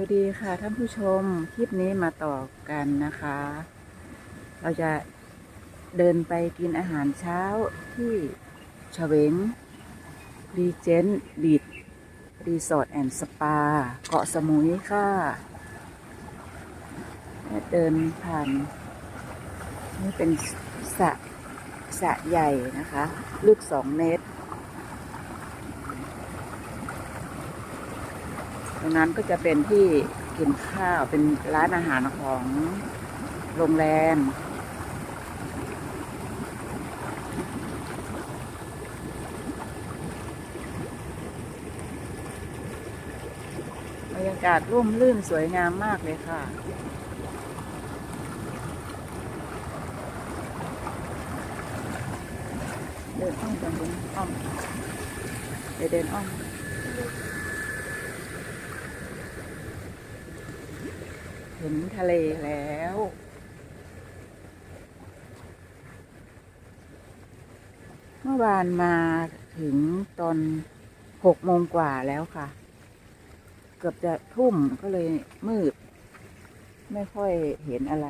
วัสดีค่ะท่านผู้ชมคลิปนี้มาต่อกันนะคะ เราจะเดินไปกินอาหารเช้าที่เฉวงรีเจนต์บีดรีสอร์ทแอนด์สปา เกาะสมุยค่ะและเดินผ่าน นี่เป็นสระสระใหญ่นะคะ ลึกสองเมตร ต รงนั้นก็จะเป็นที่กินข้าวเป็นร้านอาหารของโรงแรมบรรยากาศร่มรื่นสวยงามมากเลยค่ะเดินอ้อมกันเดินอ้อมเดี๋ยวเดินอ้อม เห็นทะเลแล้ว เมื่อวานมาถึงตอนหกโมงกว่าแล้วค่ะ เกือบจะทุ่มก็เลยมืด ไม่ค่อยเห็นอะไร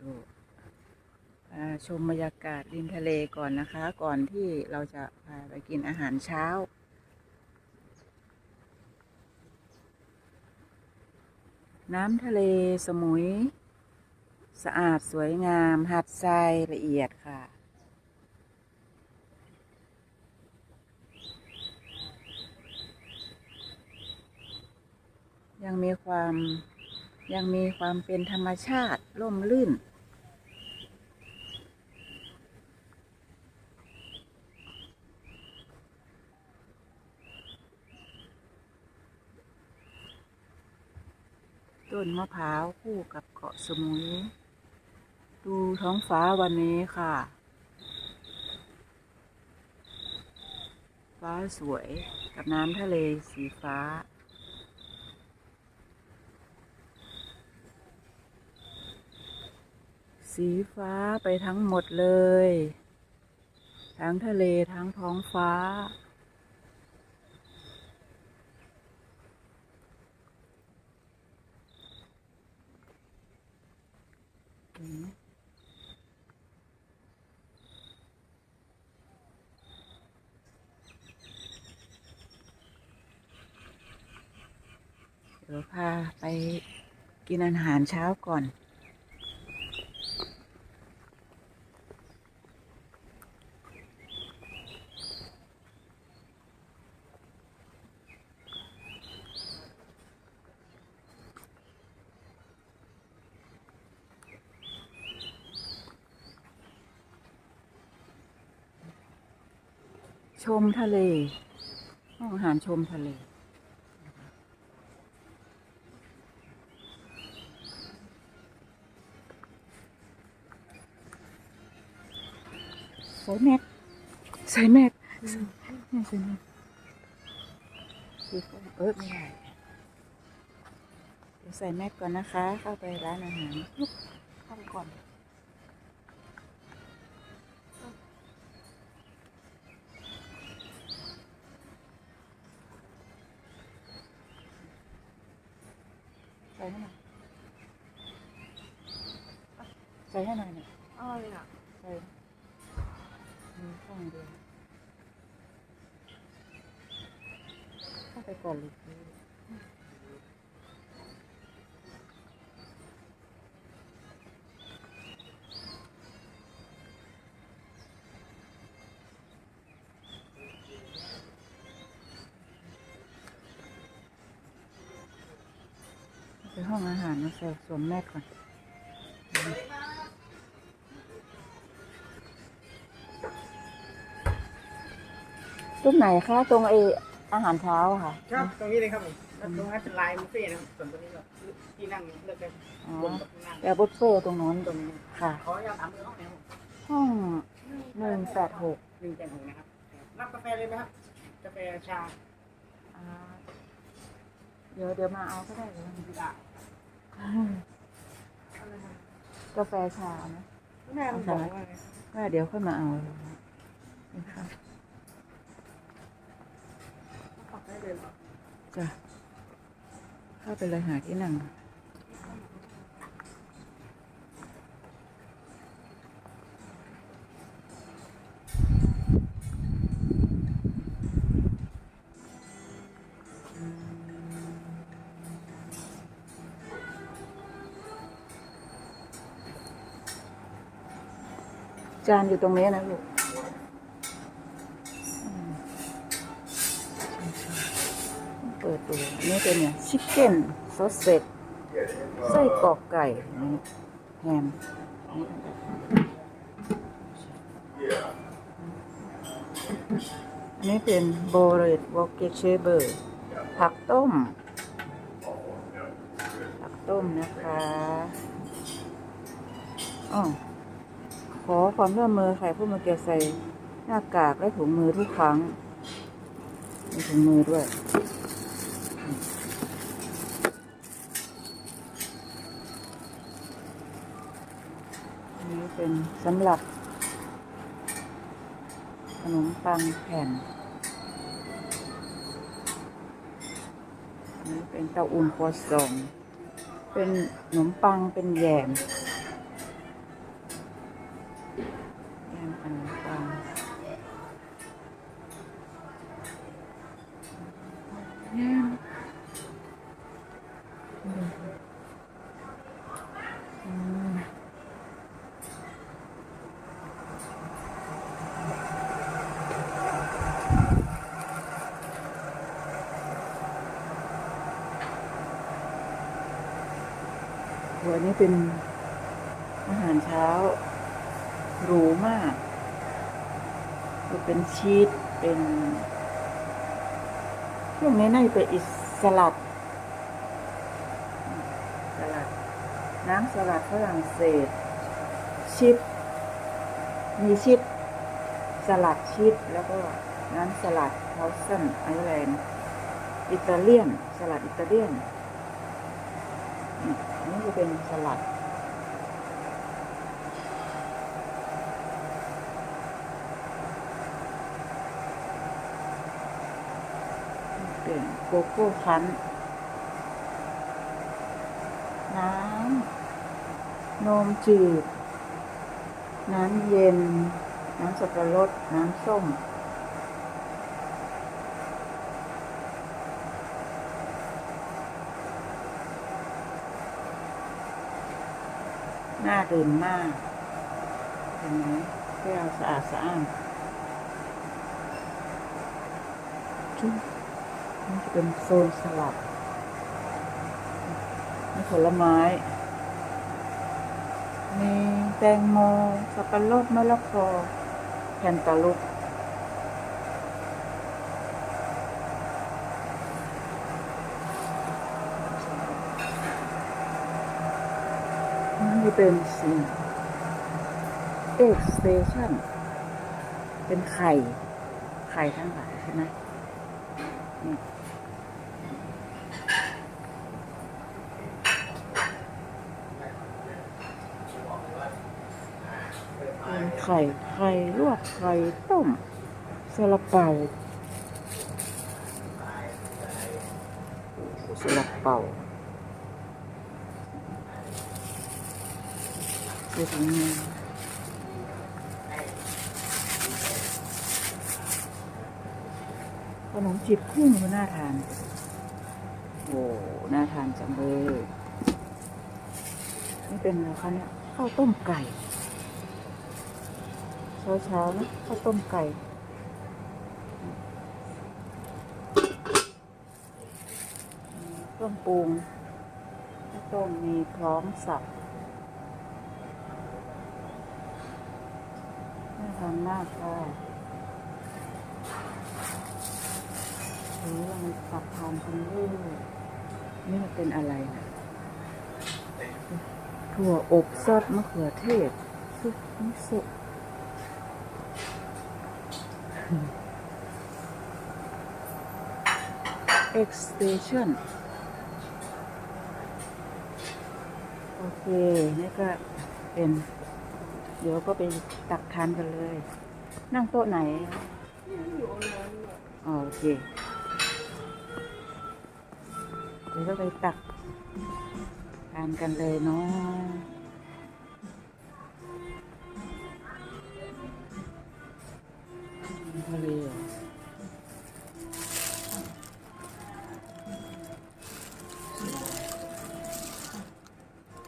ดู ชมบรรยากาศริมทะเลก่อนนะคะ ก่อนที่เราจะพาไปกินอาหารเช้า น้ำทะเลสมุย สะอาดสวยงามหาดทรายละเอียดค่ะยังมีความยังมีความเป็นธรรมชาติร่มรื่น ต้นมะพร้าวคู่กับเกาะสมุย ดูท้องฟ้าวันนี้ค่ะ ฟ้าสวยกับน้ำทะเลสีฟ้า สีฟ้าไปทั้งหมดเลย ทั้งทะเลทั้งท้องฟ้า เห็นไหมเดี๋ยวพาไปกินอาหารเช้าก่อนชมทะเลห้องอาหารชมทะเล ส่แมสใส่แมสใส่แมสใส่แมสเออไม่ได้เดี๋ยวใส่แมสก่อนนะคะ เข้าไปร้านอาหารลุกเข้าไปก่อนใส่ให้หน่อยใส่ให้หน่อยเนี่ยอะไรอะใส่ มีข้างเดียวเข้าไปก่อนเลยไปห้องอาหารมาใส่สวมแมสก่อน ตรงไหนคะตรงไออาหารเช้าอะค่ะ ครับตรงนี้เลยครับผมแล้วตรงนั้นเป็นลายบุฟเฟ่ต์นะครับส่วนตรงนี้ก็ที่นั่งเลือกได้อ๋อ บนกับข้างล่างแล้วบุฟเฟ่ต์ตรงโน้นตรงนี้ค่ะ ขออนุญาตถามเบอร์ห้องไหนครับผมห้องหนึ่งแปดหกหนึ่งแปดหกนะครับรับกาแฟเลยไหมครับกาแฟชาอ่าเดี๋ยวเดี๋ยวมาเอาก็ได้เลยพิดากาแฟชานะแม่ผมบอกว่าไง ก็เดี๋ยวค่อยมาเอานี่ค่ะ ปักได้เลยเหรอ จ้ะเข้าไปเลยหาที่นั่งจานอยู่ตรงนี้นะลูกอืมเปิดดูอันนี่เป็นเนี่ยชิคเก้นซอสเสร็จไส้กรอกไก่นี่แฮมนี่อันนี้เป็นโบเรตวอกเกเชเบอร์ผักต้ม ผักต้มนะคะอ๋อขอความร่วมมือใครผู้มาเกียใส่หน้ากากและถุงมือทุกครั้งมีถุงมือด้วย นี้เป็นสำหรับ ขนมปังแผ่นอันนี้เป็นเต้าอุ่นครัวซองเป็นขนมปังเป็นแยม แยมขนมปังแยมอืม โหอันนี้เป็นอาหารเช้าหรูมากคือเป็นชีสเป็นช่วงนี้น่าจะเป็นอิสลัดสลัด น้ำสลัดฝรั่งเศส ชิป มีชิป สลัดชิป แล้วก็น้ำสลัดเทาสันไอร์แลนด์อิตาเลียน สลัดอิตาเลียน เป็นสลัด เป็นโกโก้คั้นน้ำนมจืด น้ำเย็น น้ำสับปะรด น้ำส้ม น่าดื่มมากเห็นไหมแก้วสะอาดสะอ้านจุ๊บนี่จะเป็นโซนสลัดมีผลไม้ มีแตงโม สับปะรดมะละกอแคนตาลูป นี่เป็นสิ่งเอ็กสเตชันเป็นไข่ ไข่ทั้งหลายใช่ไหมเป็นไข่ ไข่ลวกไข่ต้มซาลาเปาซาลาเปา คือตรงนี้ขนมจีบกุ้งมันน่าทาน โอ้น่าทานจังเลยนี่เป็นอะไรคะเนี่ยข้าวต้มไก่ เช้าเช้าๆนะข้าวต้มไก่เครื่องปรุงข้าวต้มมีพร้อมสับ น่าทานมากค่ะหรือว่ามันสับทานกันเรื่อยนี่มันเป็นอะไรนะถั่วอบซอสมะเขือเทศ ซุปมิโซะ extension โอเค นี่ก็เป็น เดี๋ยวก็ไปตักทานกันเลย นั่งโต๊ะไหนอ๋อโอเค เดี๋ยวเราไปตักทานกันเลยเนาะทะเล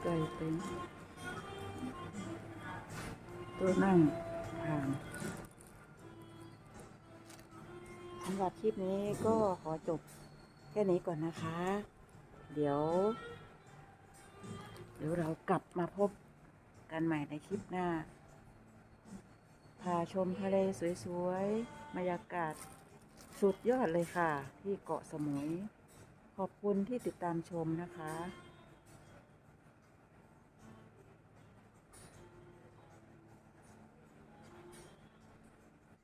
ไก่เต็ม ตัวนั่งทานสำหรับคลิปนี้ก็ขอจบแค่นี้ก่อนนะคะ เดี๋ยว เดี๋ยวเรากลับมาพบกันใหม่ในคลิปหน้า พาชมทะเลสวยๆบรรยากาศสุดยอดเลยค่ะ ที่เกาะสมุย ขอบคุณที่ติดตามชมนะคะ